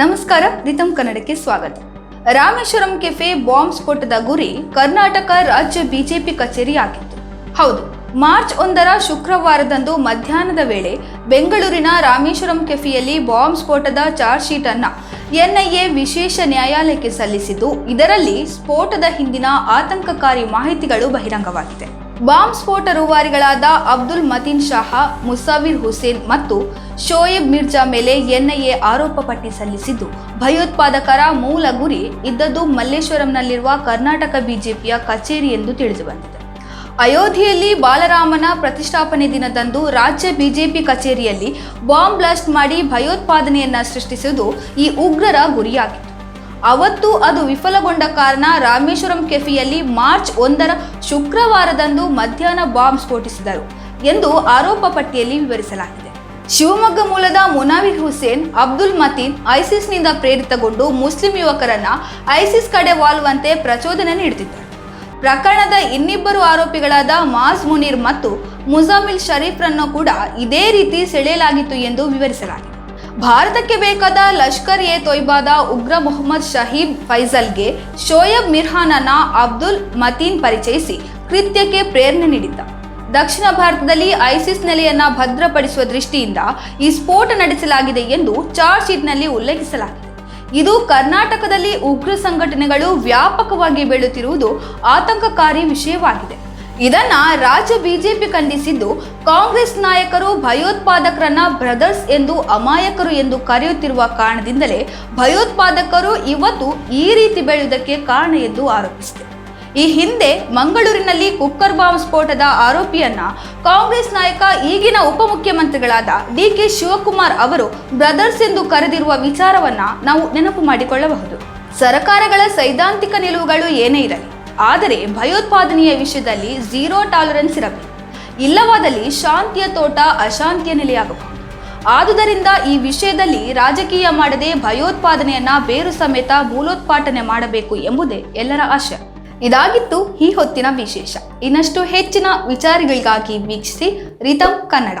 ನಮಸ್ಕಾರ ರಿತಮ್ ಕನ್ನಡಕ್ಕೆ ಸ್ವಾಗತ. ರಾಮೇಶ್ವರಂ ಕೆಫೆ ಬಾಂಬ್ ಸ್ಫೋಟದ ಗುರಿ ಕರ್ನಾಟಕ ರಾಜ್ಯ ಬಿಜೆಪಿ ಕಚೇರಿ ಆಗಿತ್ತು. ಹೌದು, ಮಾರ್ಚ್ ಒಂದರ ಶುಕ್ರವಾರದಂದು ಮಧ್ಯಾಹ್ನದ ವೇಳೆ ಬೆಂಗಳೂರಿನ ರಾಮೇಶ್ವರಂ ಕೆಫೆಯಲ್ಲಿ ಬಾಂಬ್ ಸ್ಫೋಟದ ಚಾರ್ಜ್ ಶೀಟ್ ಅನ್ನ ಎನ್ಐಎ ವಿಶೇಷ ನ್ಯಾಯಾಲಯಕ್ಕೆ ಸಲ್ಲಿಸಿದ್ದು, ಇದರಲ್ಲಿ ಸ್ಫೋಟದ ಹಿಂದಿನ ಆತಂಕಕಾರಿ ಮಾಹಿತಿಗಳು ಬಹಿರಂಗವಾಗಿದೆ. ಬಾಂಬ್ ಸ್ಫೋಟ ರೂವಾರಿಗಳಾದ ಅಬ್ದುಲ್ ಮತೀನ್ ಶಾಹ, ಮುಸಾವಿರ್ ಹುಸೇನ್ ಮತ್ತು ಶೋಯಬ್ ಮಿರ್ಜಾ ಮೇಲೆ ಎನ್ಐಎ ಆರೋಪ ಪಟ್ಟಿ ಸಲ್ಲಿಸಿದ್ದು. ಭಯೋತ್ಪಾದಕರ ಮೂಲ ಗುರಿ ಇದ್ದದ್ದು ಮಲ್ಲೇಶ್ವರಂನಲ್ಲಿರುವ ಕರ್ನಾಟಕ ಬಿಜೆಪಿಯ ಕಚೇರಿ ಎಂದು ತಿಳಿದುಬಂದಿದೆ. ಅಯೋಧ್ಯೆಯಲ್ಲಿ ಬಾಲರಾಮನ ಪ್ರತಿಷ್ಠಾಪನೆ ದಿನದಂದು ರಾಜ್ಯ ಬಿಜೆಪಿ ಕಚೇರಿಯಲ್ಲಿ ಬಾಂಬ್ ಬ್ಲಾಸ್ಟ್ ಮಾಡಿ ಭಯೋತ್ಪಾದನೆಯನ್ನ ಸೃಷ್ಟಿಸುವುದು ಈ ಉಗ್ರರ ಗುರಿಯಾಗಿತ್ತು. ಅವತ್ತು ಅದು ವಿಫಲಗೊಂಡ ಕಾರಣ ರಾಮೇಶ್ವರಂ ಕೆಫೆಯಲ್ಲಿ ಮಾರ್ಚ್ ಒಂದರ ಶುಕ್ರವಾರದಂದು ಮಧ್ಯಾಹ್ನ ಬಾಂಬ್ ಸ್ಫೋಟಿಸಿದರು ಎಂದು ಆರೋಪ ಪಟ್ಟಿಯಲ್ಲಿ ವಿವರಿಸಲಾಗಿದೆ. ಶಿವಮೊಗ್ಗ ಮೂಲದ ಮುನಾವಿರ್ ಹುಸೇನ್, ಅಬ್ದುಲ್ ಮತೀನ್, ಐಸಿಸ್ನಿಂದ ಪ್ರೇರಿತಗೊಂಡು ಮುಸ್ಲಿಂ ಯುವಕರನ್ನ ಐಸಿಸ್ ಕಡೆ ವಾಲುವಂತೆ ಪ್ರಚೋದನೆ ನೀಡುತ್ತಿದ್ದರು. ಪ್ರಕರಣದ ಇನ್ನಿಬ್ಬರು ಆರೋಪಿಗಳಾದ ಮಾಜ್ ಮುನೀರ್ ಮತ್ತು ಮುಜಾಮಿಲ್ ಶರೀಫ್ರನ್ನು ಕೂಡ ಇದೇ ರೀತಿ ಸೆಳೆಯಲಾಗಿತ್ತು ಎಂದು ವಿವರಿಸಲಾಗಿದೆ. ಭಾರತಕ್ಕೆ ಬೇಕಾದ ಲಷ್ಕರ್ ಎ ತೊಯ್ಬಾದ ಉಗ್ರ ಮೊಹಮ್ಮದ್ ಶಹೀದ್ ಫೈಜಲ್ಗೆ ಶೋಯಬ್ ಮಿರ್ಹಾನನ ಅಬ್ದುಲ್ ಮತೀನ್ ಪರಿಚಯಿಸಿ ಕೃತ್ಯಕ್ಕೆ ಪ್ರೇರಣೆ ನೀಡಿದ್ದ. ದಕ್ಷಿಣ ಭಾರತದಲ್ಲಿ ಐಸಿಸ್ ನೆಲೆಯನ್ನ ಭದ್ರಪಡಿಸುವ ದೃಷ್ಟಿಯಿಂದ ಈ ಸ್ಫೋಟ ನಡೆಸಲಾಗಿದೆ ಎಂದು ಚಾರ್ಜ್ ಶೀಟ್ನಲ್ಲಿ ಉಲ್ಲೇಖಿಸಲಾಗಿದೆ. ಇದು ಕರ್ನಾಟಕದಲ್ಲಿ ಉಗ್ರ ಸಂಘಟನೆಗಳು ವ್ಯಾಪಕವಾಗಿ ಬೆಳೆಯುತ್ತಿರುವುದು ಆತಂಕಕಾರಿ ವಿಷಯವಾಗಿದೆ. ಇದನ್ನ ರಾಜ್ಯ ಬಿಜೆಪಿ ಖಂಡಿಸಿದ್ದು ಕಾಂಗ್ರೆಸ್ ನಾಯಕರು, ಭಯೋತ್ಪಾದಕರನ್ನ ಬ್ರದರ್ಸ್ ಎಂದು ಅಮಾಯಕರು ಎಂದು ಕರೆಯುತ್ತಿರುವ ಕಾರಣದಿಂದಲೇ ಭಯೋತ್ಪಾದಕರು ಇವತ್ತು ಈ ರೀತಿ ಬೆಳೆಯುವುದಕ್ಕೆ ಕಾರಣ ಎಂದು ಆರೋಪಿಸಿದೆ. ಈ ಹಿಂದೆ ಮಂಗಳೂರಿನಲ್ಲಿ ಕುಕ್ಕರ್ ಬಾಂಬ್ ಸ್ಫೋಟದ ಆರೋಪಿಯನ್ನ ಕಾಂಗ್ರೆಸ್ ನಾಯಕ, ಈಗಿನ ಉಪಮುಖ್ಯಮಂತ್ರಿಗಳಾದ ಡಿ ಕೆ ಶಿವಕುಮಾರ್ ಅವರು ಬ್ರದರ್ಸ್ ಎಂದು ಕರೆದಿರುವ ವಿಚಾರವನ್ನ ನಾವು ನೆನಪು ಮಾಡಿಕೊಳ್ಳಬಹುದು. ಸರಕಾರಗಳ ಸೈದ್ಧಾಂತಿಕ ನಿಲುವುಗಳು ಏನೇ ಇರಲಿ ಆದರೆ ಭಯೋತ್ಪಾದನೆಯ ವಿಷಯದಲ್ಲಿ ಝೀರೋ ಟಾಲರೆನ್ಸ್ ಇರಬೇಕು. ಇಲ್ಲವಾದಲ್ಲಿ ಶಾಂತಿಯ ತೋಟ ಅಶಾಂತಿಯ ನೆಲೆಯಾಗಬಹುದು. ಆದುದರಿಂದ ಈ ವಿಷಯದಲ್ಲಿ ರಾಜಕೀಯ ಮಾಡದೆ ಭಯೋತ್ಪಾದನೆಯನ್ನ ಬೇರು ಸಮೇತ ಮೂಲೋತ್ಪಾಟನೆ ಮಾಡಬೇಕು ಎಂಬುದೇ ಎಲ್ಲರ ಆಶಯ. ಇದಾಗಿತ್ತು ಈ ಹೊತ್ತಿನ ವಿಶೇಷ. ಇನ್ನಷ್ಟು ಹೆಚ್ಚಿನ ವಿಚಾರಗಳಿಗಾಗಿ ವೀಕ್ಷಿಸಿ ರಿತಮ್ ಕನ್ನಡ.